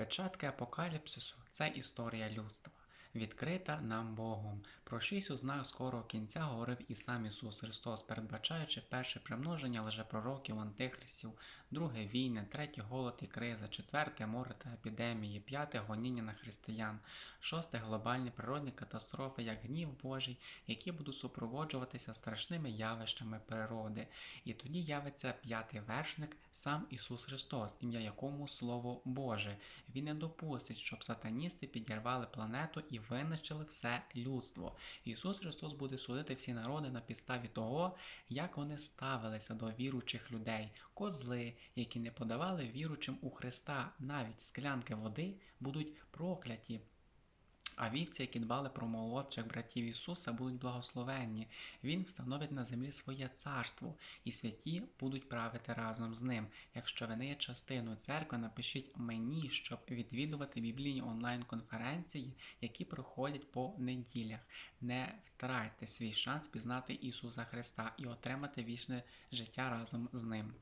Печатки апокаліпсису це історія людства, відкрита нам Богом. Про шість ознак скорого кінця говорив і сам Ісус Христос, передбачаючи перше примноження лжепророків, антихристів, друге війни, третє голод і криза, четверте море та епідемії, п'яте гоніння на християн, шосте глобальні природні катастрофи, як гнів Божий, які будуть супроводжуватися страшними явищами природи. І тоді явиться п'ятий вершник, сам Ісус Христос, ім'я якому Слово Боже. Він не допустить, щоб сатаністи підірвали планету і винищили все людство. Ісус Христос буде судити всі народи на підставі того, як вони ставилися до віручих людей. Козли, які не подавали віручим у Христа, навіть склянки води будуть прокляті. А вівці, які дбали про молодших братів Ісуса, будуть благословенні. Він встановить на землі своє царство, і святі будуть правити разом з ним. Якщо ви не є частиною церкви, напишіть мені, щоб відвідувати біблійні онлайн-конференції, які проходять по неділях. Не втрайте свій шанс пізнати Ісуса Христа і отримати вічне життя разом з ним.